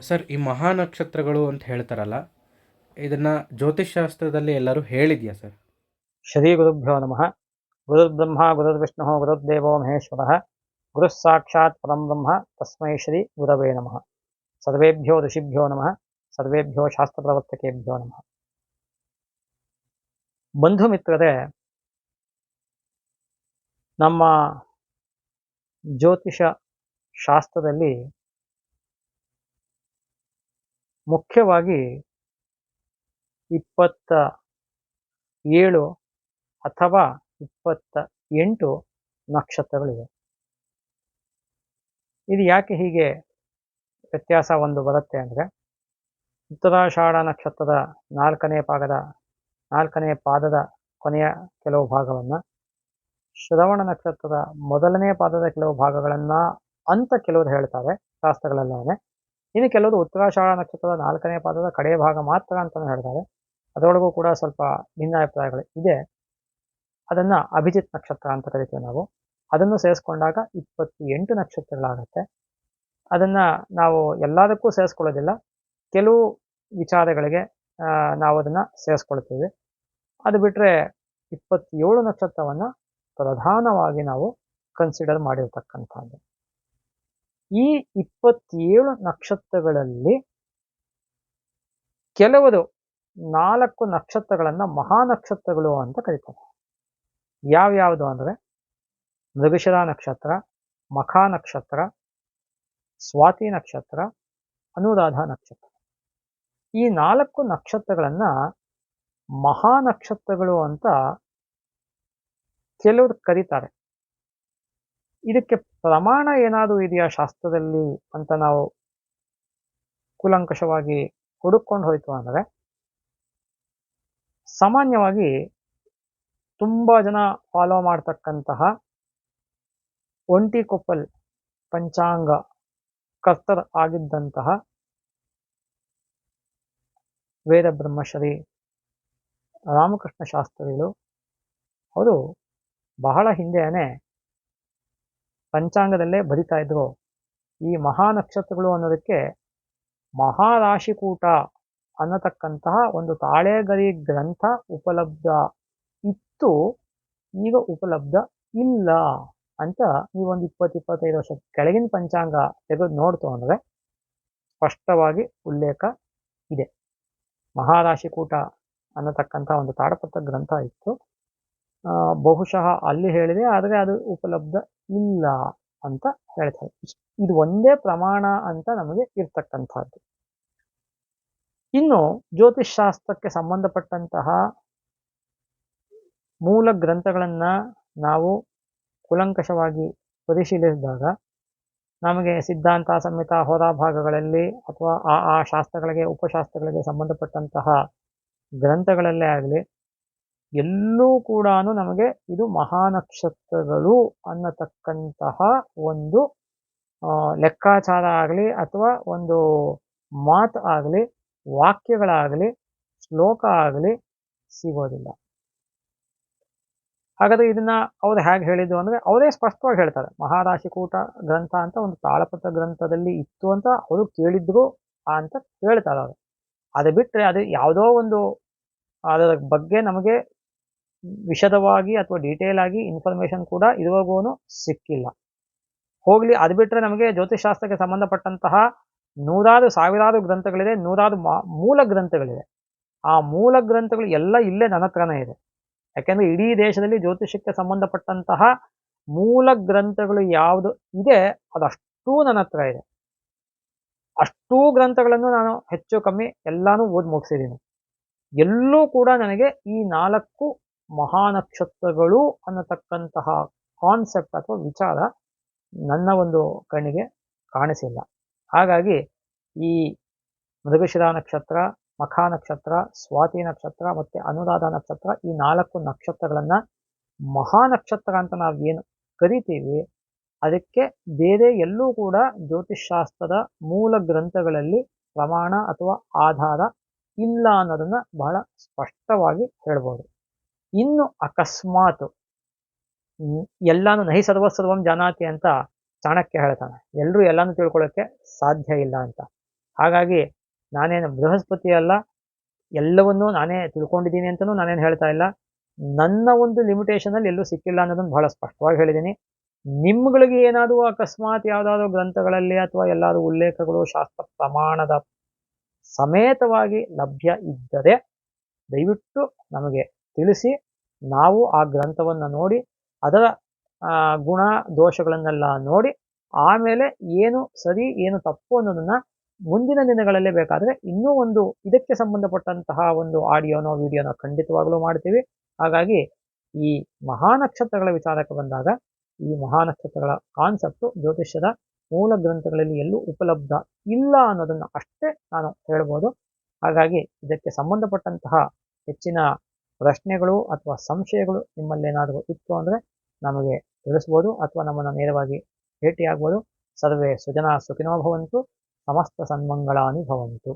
Sir ಈ ಮಹಾನಕ್ಷತ್ರಗಳು ಅಂತ ಹೇಳ್ತಾರಲ್ಲ ಇದನ್ನ ಜ್ಯೋತಿಷ್ಶಾಸ್ತ್ರದಲ್ಲಿ ಎಲ್ಲರೂ ಹೇಳಿದ್ಯಾ ಸರ್? ಶ್ರೀ ಗುರುಭ್ಯೋ ನಮಃ. ಗುರುರ್ಬ್ರಹ್ಮ ಗುರುರ್ವಿಷ್ಣು ಗುರುರ್ದೇವೋ ಮಹೇಶ್ವರಃ. ಗುರುಃ ಸಾಕ್ಷಾತ್ ಪರಂ ಬ್ರಹ್ಮ ತಸ್ಮೈ ಶ್ರೀ ಗುರವೇ ನಮಃ. ಸರ್ವೇಭ್ಯೋ ಋಷಿಭ್ಯೋ ನಮಃ. ಸರ್ವೇಭ್ಯೋ ಶಾಸ್ತ್ರ ಪ್ರವರ್ತಕೇಭ್ಯೋ ನಮಃ. ಬಂಧು ಮಿತ್ರರೇ ನಮ್ಮ ಜ್ಯೋತಿಷ ಶಾಸ್ತ್ರದಲ್ಲಿ ಮುಖ್ಯವಾಗಿ ಇಪ್ಪತ್ತ ಏಳು ಅಥವಾ ಇಪ್ಪತ್ತ ಎಂಟು ನಕ್ಷತ್ರಗಳಿವೆ. ಇದು ಯಾಕೆ ಹೀಗೆ ವ್ಯತ್ಯಾಸ ಒಂದು ಬರುತ್ತೆ ಅಂದರೆ, ಉತ್ತರಾಷಾಢ ನಕ್ಷತ್ರದ ನಾಲ್ಕನೇ ಪಾದದ ನಾಲ್ಕನೇ ಪಾದದ ಕೊನೆಯ ಕೆಲವು ಭಾಗವನ್ನು ಶ್ರವಣ ನಕ್ಷತ್ರದ ಮೊದಲನೇ ಪಾದದ ಕೆಲವು ಭಾಗಗಳನ್ನು ಅಂತ ಕೆಲವರು ಹೇಳ್ತಾರೆ ಶಾಸ್ತ್ರಗಳಲ್ಲೇ ಇನ್ನು ಕೆಲವರು ಉತ್ತರಾಷಾಢ ನಕ್ಷತ್ರದ ನಾಲ್ಕನೇ ಪಾದದ ಕಡೆಯ ಭಾಗ ಮಾತ್ರ ಅಂತಲೂ ಹೇಳ್ತಾರೆ. ಅದರೊಳಗೂ ಕೂಡ ಸ್ವಲ್ಪ ಭಿನ್ನಾಭಿಪ್ರಾಯಗಳು ಇದೆ. ಅದನ್ನ ಅಭಿಜಿತ್ ನಕ್ಷತ್ರ ಅಂತ ಕರಿತೀವಿ ನಾವು. ಅದನ್ನು ಸೇರಿಸ್ಕೊಂಡಾಗ ಇಪ್ಪತ್ತೆಂಟು ನಕ್ಷತ್ರಗಳಾಗತ್ತೆ. ಅದನ್ನ ನಾವು ಎಲ್ಲದಕ್ಕೂ ಸೇರಿಸ್ಕೊಳ್ಳೋದಿಲ್ಲ. ಕೆಲವು ವಿಚಾರಗಳಿಗೆ ನಾವು ಅದನ್ನ ಸೇರಿಸ್ಕೊಳ್ತೀವಿ. ಅದು ಬಿಟ್ಟರೆ ಇಪ್ಪತ್ತೇಳು ನಕ್ಷತ್ರವನ್ನ ಪ್ರಧಾನವಾಗಿ ನಾವು ಕನ್ಸಿಡರ್ ಮಾಡಿರ್ತಕ್ಕಂಥದ್ದು. ಈ ಇಪ್ಪತ್ತೇಳು ನಕ್ಷತ್ರಗಳಲ್ಲಿ ಕೆಲವರು ನಾಲ್ಕು ನಕ್ಷತ್ರಗಳನ್ನ ಮಹಾನಕ್ಷತ್ರಗಳು ಅಂತ ಕರೀತಾರೆ. ಯಾವ್ಯಾವುದು ಅಂದರೆ ಮೃಗಶಿರ ನಕ್ಷತ್ರ, ಮಖಾ ನಕ್ಷತ್ರ, ಸ್ವಾತಿ ನಕ್ಷತ್ರ, ಅನುರಾಧ ನಕ್ಷತ್ರ. ಈ ನಾಲ್ಕು ನಕ್ಷತ್ರಗಳನ್ನ ಮಹಾನಕ್ಷತ್ರಗಳು ಅಂತ ಕೆಲವರು ಕರೀತಾರೆ. ಇದಕ್ಕೆ ಪ್ರಮಾಣ ಏನಾದರೂ ಇದೆಯಾ ಶಾಸ್ತ್ರದಲ್ಲಿ ಅಂತ ನಾವು ಕೂಲಂಕಷವಾಗಿ ಹುಡುಕೊಂಡು ಹೋಯ್ತು ಅಂದರೆ, ಸಾಮಾನ್ಯವಾಗಿ ತುಂಬ ಜನ ಫಾಲೋ ಮಾಡ್ತಕ್ಕಂತಹ ಒಂಟಿಕೊಪ್ಪಲ್ ಪಂಚಾಂಗ ಕರ್ತರ್ ಆಗಿದ್ದಂತಹ ವೇದ ಬ್ರಹ್ಮಶ್ರೀ ರಾಮಕೃಷ್ಣ ಶಾಸ್ತ್ರಿಗಳು, ಅವರು ಬಹಳ ಹಿಂದೆಯೇ ಪಂಚಾಂಗದಲ್ಲೇ ಬರಿತಾ ಇದ್ರು. ಈ ಮಹಾ ನಕ್ಷತ್ರಗಳು ಅನ್ನೋದಕ್ಕೆ ಮಹಾರಾಶಿಕೂಟ ಅನ್ನತಕ್ಕಂತಹ ಒಂದು ತಾಳೆಗರಿ ಗ್ರಂಥ ಉಪಲಬ್ಧ ಇತ್ತು. ಈಗ ಉಪಲಬ್ಧ ಇಲ್ಲ ಅಂತ ಒಂದು ಇಪ್ಪತ್ತು, ಇಪ್ಪತ್ತೈದು ವರ್ಷ ಕೆಳಗಿನ ಪಂಚಾಂಗ ತೆಗೆದು ನೋಡ್ತು ಅಂದರೆ ಸ್ಪಷ್ಟವಾಗಿ ಉಲ್ಲೇಖ ಇದೆ. ಮಹಾರಾಶಿಕೂಟ ಅನ್ನತಕ್ಕಂಥ ಒಂದು ತಾಡಪತ್ರ ಗ್ರಂಥ ಇತ್ತು. ಬಹುಶಃ ಅಲ್ಲಿ ಹೇಳಿದೆ, ಆದರೆ ಅದು ಉಪಲಬ್ಧ ಇಲ್ಲ ಅಂತ ಹೇಳ್ತಾರೆ. ಇದು ಒಂದೇ ಪ್ರಮಾಣ ಅಂತ ನಮಗೆ ಇರ್ತಕ್ಕಂಥದ್ದು. ಇನ್ನು ಶಾಸ್ತ್ರಕ್ಕೆ ಸಂಬಂಧಪಟ್ಟಂತಹ ಮೂಲ ಗ್ರಂಥಗಳನ್ನ ನಾವು ಕುಲಂಕಷವಾಗಿ ಪರಿಶೀಲಿಸಿದಾಗ ನಮಗೆ ಸಿದ್ಧಾಂತ, ಸಂಹಿತ ಹೋರಾ ಭಾಗಗಳಲ್ಲಿ ಅಥವಾ ಆ ಆ ಶಾಸ್ತ್ರಗಳಿಗೆ, ಉಪಶಾಸ್ತ್ರಗಳಿಗೆ ಸಂಬಂಧಪಟ್ಟಂತಹ ಗ್ರಂಥಗಳಲ್ಲೇ ಆಗಲಿ ಎಲ್ಲೂ ಕೂಡ ನಮಗೆ ಇದು ಮಹಾನಕ್ಷತ್ರಗಳು ಅನ್ನತಕ್ಕಂತಹ ಒಂದು ಲೆಕ್ಕಾಚಾರ ಆಗಲಿ ಅಥವಾ ಒಂದು ಮಾತು ಆಗಲಿ, ವಾಕ್ಯಗಳಾಗಲಿ, ಶ್ಲೋಕ ಆಗಲಿ ಸಿಗೋದಿಲ್ಲ. ಹಾಗಾದ್ರೆ ಇದನ್ನ ಅವ್ರು ಹೇಗೆ ಹೇಳಿದ್ದು ಅಂದ್ರೆ ಅವರೇ ಸ್ಪಷ್ಟವಾಗಿ ಹೇಳ್ತಾರೆ. ಮಹಾರಾಶಿಕೂಟ ಗ್ರಂಥ ಅಂತ ಒಂದು ತಾಳಪತ್ರ ಗ್ರಂಥದಲ್ಲಿ ಇತ್ತು ಅಂತ ಅವರು ಕೇಳಿದ್ರು ಅಂತ ಹೇಳ್ತಾರೆ ಅವರು. ಅದು ಬಿಟ್ರೆ ಅದು ಯಾವುದೋ ಒಂದು ಅದರ ಬಗ್ಗೆ ನಮಗೆ ವಿಶದವಾಗಿ ಅಥವಾ ಡೀಟೇಲ್ ಆಗಿ ಇನ್ಫಾರ್ಮೇಶನ್ ಕೂಡ ಇದುವರೆಗೂ ಸಿಕ್ಕಿಲ್ಲ. ಹೋಗಲಿ, ಅದು ಬಿಟ್ರೆ ನಮಗೆ ಜ್ಯೋತಿಷಾಸ್ತ್ರಕ್ಕೆ ಸಂಬಂಧಪಟ್ಟಂತಹ ನೂರಾರು ಸಾವಿರಾರು ಗ್ರಂಥಗಳಿದೆ, ನೂರಾರು ಮೂಲ ಗ್ರಂಥಗಳಿದೆ. ಆ ಮೂಲ ಗ್ರಂಥಗಳು ಎಲ್ಲ ಇಲ್ಲೇ ನನ್ನ ಹತ್ರನೇ ಇದೆ. ಯಾಕೆಂದರೆ ಇಡೀ ದೇಶದಲ್ಲಿ ಜ್ಯೋತಿಷಕ್ಕೆ ಸಂಬಂಧಪಟ್ಟಂತಹ ಮೂಲ ಗ್ರಂಥಗಳು ಯಾವುದು ಇದೆ ಅದಷ್ಟೂ ನನ್ನ ಹತ್ರ ಇದೆ. ಅಷ್ಟೂ ಗ್ರಂಥಗಳನ್ನು ನಾನು ಹೆಚ್ಚು ಕಮ್ಮಿ ಎಲ್ಲಾನು ಓದಿ ಮುಗಿಸಿದ್ದೀನಿ. ಎಲ್ಲೂ ಕೂಡ ನನಗೆ ಈ ನಾಲ್ಕು ಮಹಾನಕ್ಷತ್ರಗಳು ಅನ್ನತಕ್ಕಂತಹ ಕಾನ್ಸೆಪ್ಟ್ ಅಥವಾ ವಿಚಾರ ನನ್ನ ಒಂದು ಕಣ್ಣಿಗೆ ಕಾಣಿಸಿಲ್ಲ. ಹಾಗಾಗಿ ಈ ಮೃಗಶಿರ ನಕ್ಷತ್ರ, ಮಖಾ ನಕ್ಷತ್ರ, ಸ್ವಾತಿ ನಕ್ಷತ್ರ ಮತ್ತೆ ಅನುರಾಧ ನಕ್ಷತ್ರ ಈ ನಾಲ್ಕು ನಕ್ಷತ್ರಗಳನ್ನ ಮಹಾನಕ್ಷತ್ರ ಅಂತ ನಾವು ಏನು ಕರಿತೀವಿ, ಅದಕ್ಕೆ ಬೇರೆ ಎಲ್ಲೂ ಕೂಡ ಜ್ಯೋತಿಷ್ಶಾಸ್ತ್ರದ ಮೂಲ ಗ್ರಂಥಗಳಲ್ಲಿ ಪ್ರಮಾಣ ಅಥವಾ ಆಧಾರ ಇಲ್ಲ ಅನ್ನೋದನ್ನ ಬಹಳ ಸ್ಪಷ್ಟವಾಗಿ ಹೇಳ್ಬೋದು. ಇನ್ನು ಅಕಸ್ಮಾತ್ ಎಲ್ಲಾನು ನಹಿ ಸರ್ವಸ್ಸರ್ವಂ ಜಾನಾತಿ ಅಂತ ಚಾಣಕ್ಯ ಹೇಳ್ತಾನೆ. ಎಲ್ಲರೂ ಎಲ್ಲಾನು ತಿಳ್ಕೊಳ್ಳೋಕ್ಕೆ ಸಾಧ್ಯ ಇಲ್ಲ ಅಂತ. ಹಾಗಾಗಿ ನಾನೇನು ಬೃಹಸ್ಪತಿ ಅಲ್ಲ, ಎಲ್ಲವನ್ನೂ ನಾನೇ ತಿಳ್ಕೊಂಡಿದ್ದೀನಿ ಅಂತಲೂ ನಾನೇನು ಹೇಳ್ತಾ ಇಲ್ಲ. ನನ್ನ ಒಂದು ಲಿಮಿಟೇಷನಲ್ಲಿ ಎಲ್ಲೂ ಸಿಕ್ಕಿಲ್ಲ ಅನ್ನೋದನ್ನು ಬಹಳ ಸ್ಪಷ್ಟವಾಗಿ ಹೇಳಿದ್ದೀನಿ. ನಿಮ್ಗಳಿಗೆ ಏನಾದರೂ ಅಕಸ್ಮಾತ್ ಯಾವುದಾದ್ರೂ ಗ್ರಂಥಗಳಲ್ಲಿ ಅಥವಾ ಎಲ್ಲಾದರೂ ಉಲ್ಲೇಖಗಳು, ಶಾಸ್ತ್ರ ಪ್ರಮಾಣದ ಸಮೇತವಾಗಿ ಲಭ್ಯ ಇದ್ದರೆ ದಯವಿಟ್ಟು ನಮಗೆ ತಿಳಿಸಿ ನಾವು ಆ ಗ್ರಂಥವನ್ನು ನೋಡಿ, ಅದರ ಗುಣ ದೋಷಗಳನ್ನೆಲ್ಲ ನೋಡಿ, ಆಮೇಲೆ ಏನು ಸರಿ, ಏನು ತಪ್ಪು ಅನ್ನೋದನ್ನ ಮುಂದಿನ ದಿನಗಳಲ್ಲೇ ಬೇಕಾದರೆ ಇನ್ನೂ ಒಂದು ಇದಕ್ಕೆ ಸಂಬಂಧಪಟ್ಟಂತಹ ಒಂದು ಆಡಿಯೋನೋ, ವಿಡಿಯೋನೋ ಖಂಡಿತವಾಗಲೂ ಮಾಡ್ತೀವಿ. ಹಾಗಾಗಿ ಈ ಮಹಾನಕ್ಷತ್ರಗಳ ವಿಚಾರಕ್ಕೆ ಬಂದಾಗ, ಈ ಮಹಾನಕ್ಷತ್ರಗಳ ಕಾನ್ಸೆಪ್ಟು ಜ್ಯೋತಿಷ್ಯದ ಮೂಲ ಗ್ರಂಥಗಳಲ್ಲಿ ಎಲ್ಲೂ ಉಪಲಬ್ಧ ಇಲ್ಲ ಅನ್ನೋದನ್ನು ಅಷ್ಟೇ ನಾನು ಹೇಳ್ಬೋದು. ಹಾಗಾಗಿ ಇದಕ್ಕೆ ಸಂಬಂಧಪಟ್ಟಂತಹ ಹೆಚ್ಚಿನ ಪ್ರಶ್ನೆಗಳು ಅಥವಾ ಸಂಶಯಗಳು ನಿಮ್ಮಲ್ಲೇನಾದರೂ ಇತ್ತು ಅಂದರೆ ನಮಗೆ ತಿಳಿಸ್ಬೋದು ಅಥವಾ ನಮ್ಮನ್ನು ನೇರವಾಗಿ ಭೇಟಿಯಾಗ್ಬೋದು. ಸರ್ವೇ ಸುಜನ ಸುಖಿನೋ ಭವಂತು, ಸಮಸ್ತ ಸನ್ಮಂಗಳಾನಿ ಭವಂತು.